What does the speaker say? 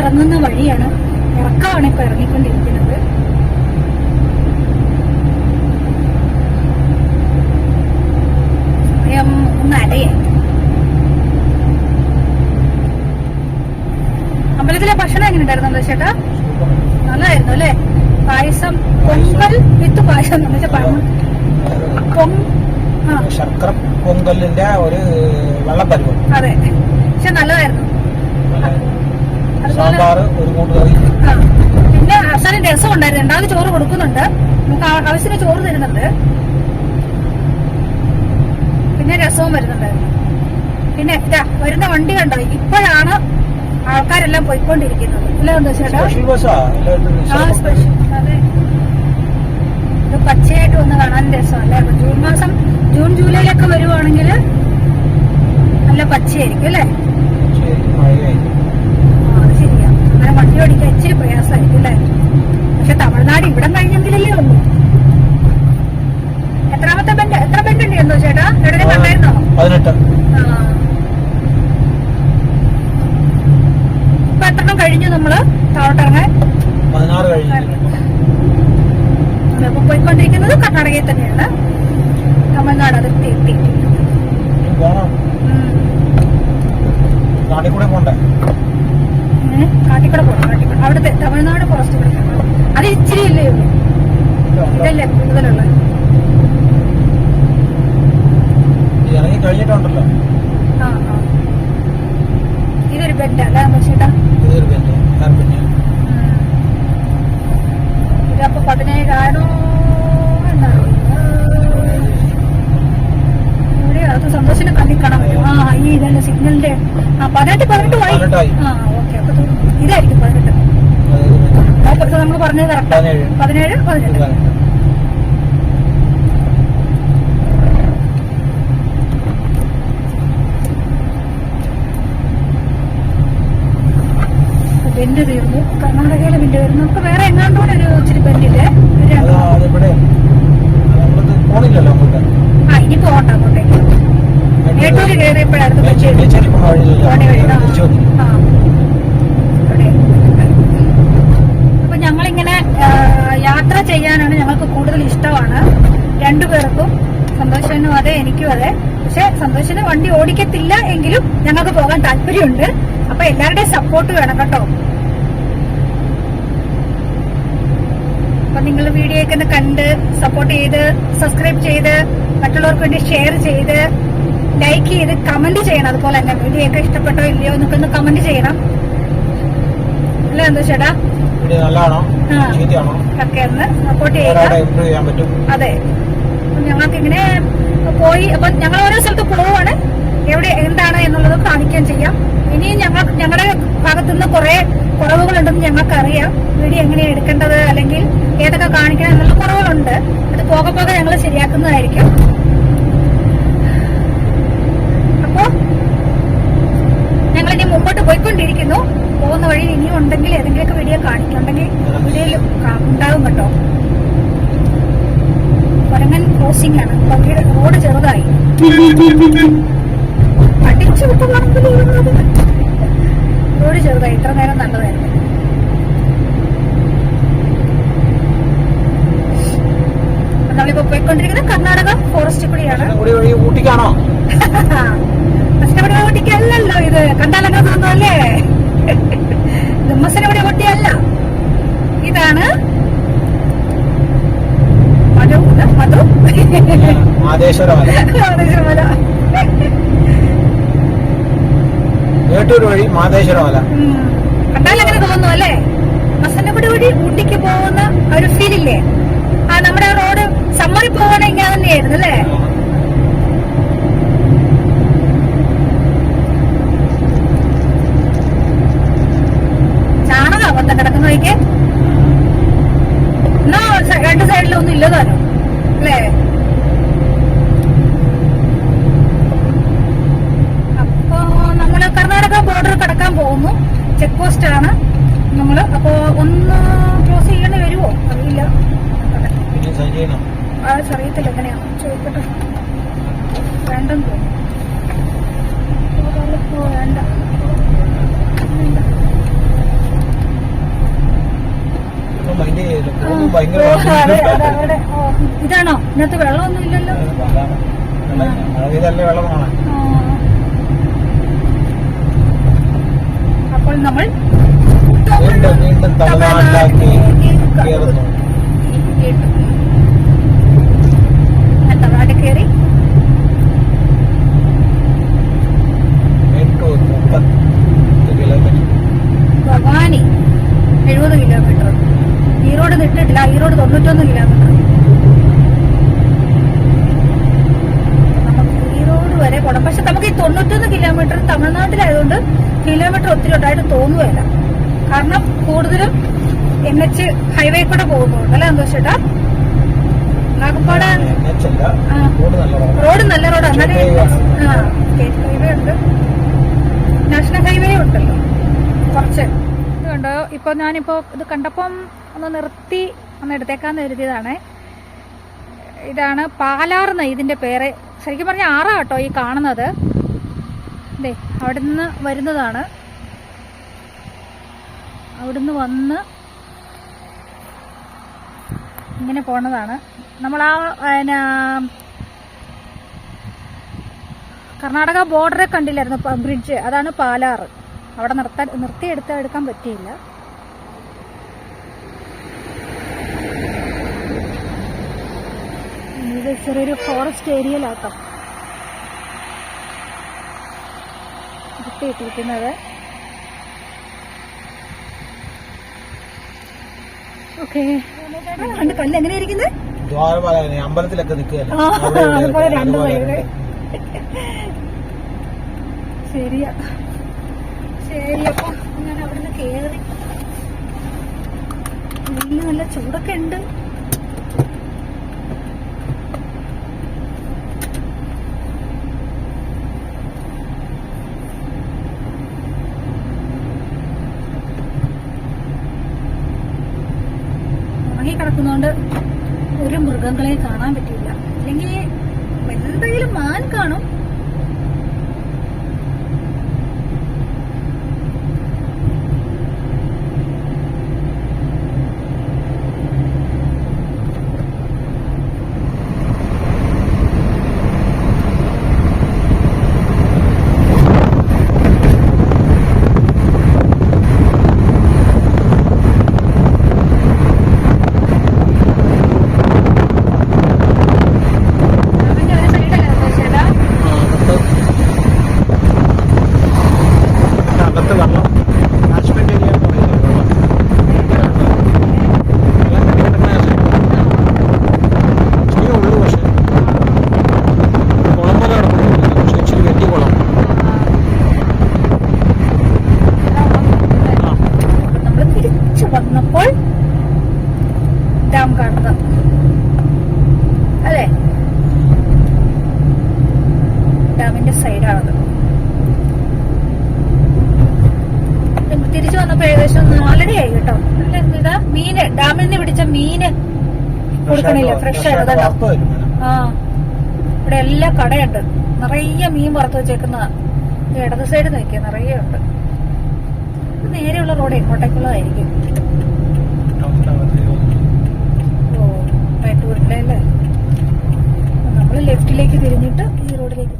തിരിച്ചിറങ്ങുന്ന വഴിയാണ് ഇറക്കമാണ് ഇപ്പൊ ഇറങ്ങിക്കൊണ്ടിരിക്കുന്നത്. സമയം ഒന്ന് അമ്പലത്തിലെ ഭക്ഷണം എങ്ങനെ ഉണ്ടായിരുന്നു ചേട്ടാ നല്ലതായിരുന്നു അല്ലേ? പായസം പൊങ്കൽ വിത്ത് പായസം എന്ന് വെച്ചാൽ പഴം പൊങ് ശർക്കര പൊങ്കലിന്റെ ഒരു വെള്ളം പക്ഷെ നല്ലതായിരുന്നു അതുപോലെ സാമ്പാർ ഒരു കൂട്ടുകറി. പിന്നെ അവസാനം രസം ഉണ്ടായിരുന്നു രണ്ടാമത് ചോറ് കൊടുക്കുന്നുണ്ട്. നമുക്ക് ആവശ്യത്തിന് ചോറ് തരുന്നുണ്ട്. പിന്നെ രസവും വരുന്നുണ്ടായിരുന്നു. പിന്നെ ഇതാ വരുന്ന വണ്ടി കണ്ടോ? ഇപ്പോഴാണ് ആൾക്കാരെല്ലാം പോയിക്കൊണ്ടിരിക്കുന്നത്. ഇല്ല എന്താ ചേട്ടാ? സ്പെഷ്യൽ ആ? സ്പെഷ്യൽ അതെ. ഇത് പച്ചയായിട്ട് വന്ന് കാണാൻ രസമല്ലേ? അല്ലേ ജൂൺ മാസം ജൂൺ ജൂലൈയിലൊക്കെ വരുവാണെങ്കിൽ നല്ല പച്ചയായിരിക്കും അല്ലേ മഴയായി ആ, അത് ശരിയാ അങ്ങനെ വണ്ടി ഓടിക്കാൻ ഇച്ചിരി പ്രയാസമായിരിക്കും അല്ലേ പക്ഷെ തമിഴ്നാട് ഇവിടെ കഴിഞ്ഞെങ്കിലല്ലേ ഉള്ളൂ. എത്രാമത്തെ ബെൻഡ് എത്ര ബെൻഡ് ഉണ്ടായിരുന്നോ ചേട്ടാ എവിടെ കണ്ടായിരുന്നോ? പതിനെട്ട്. ഇപ്പൊ എത്രണ്ണം കഴിഞ്ഞു നമ്മൾ? താഴോട്ടിറങ്ങാൻ പതിനാറ് കഴിഞ്ഞു. അപ്പൊ പോയിക്കൊണ്ടിരിക്കുന്നത് കർണാടകയിൽ തന്നെയാണ്. തമിഴ്നാട് അതിർത്തി എത്തി. നാട്ടിൽ കൂടെ പോണ്ടേ? ഏ? കാട്ടിക്കട പോകണം കാട്ടിക്കട. അവിടുത്തെ തമിഴ്നാട് ഫോറസ്റ്റ് പോകണം. അത് ഇച്ചിരി ഇല്ലേ? ഉള്ളൂ ഇതല്ലേ കൂടുതലുള്ള? കഴിഞ്ഞിട്ടുണ്ടല്ലോ. ആ ആ. ഇതൊരു ബെഡ് അല്ലേ ചേട്ടാ ഇതൊരു പിന്നെ ഇതപ്പൊ പതിനേഴാണോ എന്നറിയില്ല എവിടെയാ അത് സന്തോഷിനെ കണ്ണിൽ കാണാൻ പറ്റും ആ ഈ ഇതല്ലേ സിഗ്നലിന്റെ ആ പതിനെട്ട് പതിനെട്ട് ആയി പതിനെട്ടായി. ആ ഓക്കെ അപ്പൊ ഇത് ഇതായിരിക്കും പതിനെട്ട് അപ്പൊ നമ്മൾ പറഞ്ഞത് കറക്റ്റ് പതിനേഴ്. പതിനെട്ട്. ബെൻഡ് തീർന്നു. കർണാടകയിലെ ബെൻഡ് തീർന്നു നമുക്ക് വേറെ എങ്ങാണ്ടോ ഒരു ഇച്ചിരി ബെൻഡില്ലേ ആ ഇനി പോകണ്ട അങ്ങോട്ടേക്ക്. ഏറ്റവും കയറിയപ്പോഴായിരുന്നു? പോണ വഴി ആ. തിരിച്ചു വന്നു. ആ. ഇവിടെ. അപ്പൊ ഞങ്ങളിങ്ങനെ ആ, യാത്ര ചെയ്യാനാണ് ഞങ്ങൾക്ക് കൂടുതൽ ഇഷ്ടമാണ് രണ്ടുപേർക്കും സന്തോഷനും അതെ എനിക്കും അതെ. പക്ഷെ സന്തോഷിന് വണ്ടി ഓടിക്കത്തില്ല എങ്കിലും ഞങ്ങൾക്ക് പോകാൻ താല്പര്യമുണ്ട്. അപ്പൊ എല്ലാവരുടെയും സപ്പോർട്ട് വേണം കേട്ടോ. അപ്പൊ നിങ്ങൾ വീഡിയോ ഒക്കെ കണ്ട് സപ്പോർട്ട് ചെയ്ത് സബ്സ്ക്രൈബ് ചെയ്ത് മറ്റുള്ളവർക്ക് വേണ്ടി ഷെയർ ചെയ്ത് ലൈക്ക് ചെയ്ത് കമന്റ് ചെയ്യണം. അതുപോലെ തന്നെ വീഡിയോ ഒക്കെ ഇഷ്ടപ്പെട്ടോ ഇല്ലയോ എന്നൊക്കെ ഒന്ന് കമന്റ് ചെയ്യണം. അല്ല എന്താ ചേട്ടാ ഒക്കെ ഒന്ന് സപ്പോർട്ട് ചെയ്യുക. അതെ. ഞങ്ങൾക്ക് ഇങ്ങനെ പോയി അപ്പൊ ഞങ്ങൾ ഓരോ സ്ഥലത്ത് പോവാണ്. എവിടെ എന്താണ് എന്നുള്ളത് കാണിക്കുകയും ചെയ്യാം. ഇനിയും ഞങ്ങൾ ഞങ്ങളുടെ ഭാഗത്തുനിന്ന് കുറെ കുറവുകളുണ്ടെന്ന് ഞങ്ങൾക്ക് അറിയാം വീഡിയോ എങ്ങനെയാണ് എടുക്കേണ്ടത് അല്ലെങ്കിൽ ഏതൊക്കെ കാണിക്കണം എന്നുള്ള കുറവുകളുണ്ട്. അത് പോകെ പോകെ ഞങ്ങൾ ശരിയാക്കുന്നതായിരിക്കും. അപ്പോ ഞങ്ങൾ ഇനി മുമ്പോട്ട് പോയിക്കൊണ്ടിരിക്കുന്നു. പോകുന്ന വഴി ഇനിയും ഉണ്ടെങ്കിൽ ഏതെങ്കിലുമൊക്കെ വീഡിയോ കാണിക്കുന്നുണ്ടെങ്കിൽ വീഡിയോയിൽ ഉണ്ടാകും കേട്ടോ. കൊരങ്ങൻ ക്രോസിംഗ് ആണ്. വഴിയുടെ റോഡ് ചെറുതായി. അടിച്ചു റോഡ് ചെറുതായി. ഇത്ര നേരം നല്ലതായിരുന്നു. നമ്മളിപ്പോ പോയിക്കൊണ്ടിരിക്കുന്നത് കർണാടക ഫോറസ്റ്റ് കൂടിയാണ്. ഊട്ടിക്കാണോ? മസ്നവിടെ ഊട്ടിക്കല്ലല്ലോ ഇത്. കണ്ടാലൊക്കെ തോന്നുന്നല്ലേ മസ്നവിടെ ഓട്ടിയല്ല ഇതാണ് മധു മധു. മാതേശ്വരമല. മേട്ടൂർ വഴി മാതേശ്വരമല. ഉം. കണ്ടാലങ്ങനെ തോന്നുന്നു അല്ലേ? മസനഗുഡി വഴി ഊട്ടിക്ക് പോകുന്ന ഒരു ഫീലില്ലേ ആ നമ്മുടെ റോഡ് സമ്മറിൽ പോകണ ഇങ്ങനെ തന്നെയായിരുന്നു അല്ലേ? ചെക്ക് പോസ്റ്റ് ആണ് നമ്മൾ. അപ്പോൾ ഒന്ന് ക്ലോസ് ചെയ്യേണ്ടി വരുമോ അറിയില്ല. ആ അറിയത്തില്ല. എങ്ങനെയാണ് ചോദിക്കട്ടെ. വേണ്ടെന്ന് തോന്നുന്നു. വേണ്ട. ഇതാണോ? ഇതിനകത്ത് വെള്ളമൊന്നും ഇല്ലല്ലോ. വെള്ളം- മഴ പെയ്തല്ലേ വെള്ളം കാണാൻ ആ. അപ്പോൾ നമ്മൾ വീണ്ടും വീണ്ടും എൻ എച്ച് ഹൈവേ കൂടെ പോകുന്നുണ്ട്. അല്ലേ എന്തോ ചേട്ടാ? നാഗപ്പാട്. റോഡ് നല്ല റോഡാണ്. റോഡ് നല്ല റോഡ്. എന്നാലും സ്റ്റേറ്റ് ഹൈവേ ഉണ്ട്. നാഷണൽ ഹൈവേ ഉണ്ടല്ലോ. കുറച്ച്. ഇത് കണ്ടോ? ഇപ്പൊ ഞാനിപ്പോ ഇത് കണ്ടപ്പം ഒന്ന് നിർത്തി ഒന്ന് എടുത്തേക്കാന്ന് കരുതിയതാണ്. ഇതാണ് പാലാർന്ന് ഇതിന്റെ പേര്. ശരിക്കും പറഞ്ഞ ആറാ കേട്ടോ ഈ കാണുന്നത്. ദേ നിന്ന് വരുന്നതാണ്. അവിടുന്ന് വന്ന് ഇങ്ങനെ പോണതാണ്. നമ്മൾ ആ കർണാടക ബോർഡറെ കണ്ടില്ലായിരുന്നു ബ്രിഡ്ജ്. അതാണ് പാലാറ്. അവിടെ നിർത്താൻ നിർത്തിയെടുത്ത് എടുക്കാൻ പറ്റിയില്ല. ഇത് ചെറിയൊരു ഫോറസ്റ്റ് ഏരിയയിലാട്ടോ. നിർത്തിയിട്ടിരിക്കുന്നത്. ഓക്കെ. കണ്ട് കല്ല് എങ്ങനെ ഇരിക്കുന്നത് അമ്പലത്തിലൊക്കെ അതുപോലെ രണ്ട് സൈഡ് ശരിയാ. ശരി അപ്പൊ ഞാൻ അവിടുന്ന് കേറി. നല്ല ചൂടൊക്കെ ഉണ്ട്. ഉണങ്ങി കിടക്കുന്നോണ്ട് ഒരു മൃഗങ്ങളെ കാണാൻ പറ്റില്ല അല്ലെങ്കിൽ എന്തെങ്കിലും മാൻ കാണും അവന്റെ ഒരു സൈഡല്ലേ ഉദ്ദേശിച്ചത് ആ, അകത്ത് അകത്ത് വെള്ളം കാശ്മീർ ഏരിയ എന്ന് പറയുന്നത് വെള്ളം. വെള്ളം കെട്ടി കിടക്കുന്നതല്ലേ? ഇച്ചിരി ഉള്ളു പക്ഷെ കുളം പോലെ കിടക്കുന്നില്ല പക്ഷെ ഇച്ചിരി വലിയ കുളം ആ നമ്മൾ തിരിച്ചു വന്നപ്പോൾ ഡാം കാണുന്നത് അല്ലേ ഡാമിന്റെ സൈഡാണത് തിരിച്ചു വന്നപ്പോ ഏകദേശം നാലരയായി കേട്ടോ. ഇതാ മീന്. ഡാമിൽ നിന്ന് പിടിച്ച മീന് കൊടുക്കണില്ല? ഫ്രഷ് ആയിട്ട് ആ. ഇവിടെ എല്ലാ കടയുണ്ട്. നിറയെ മീൻ വറുത്ത് വെച്ചേക്കുന്നതാ. ഇടത് സൈഡ് നോക്കിയാ നിറയെ ഉണ്ട്. നേരെയുള്ള റോഡ് എങ്ങോട്ടേക്കുള്ളതായിരിക്കും ഓ ബാറ്റൂരിലെ അല്ലേ നമ്മൾ ലെഫ്റ്റിലേക്ക് തിരിഞ്ഞിട്ട് ഈ റോഡിലേക്ക്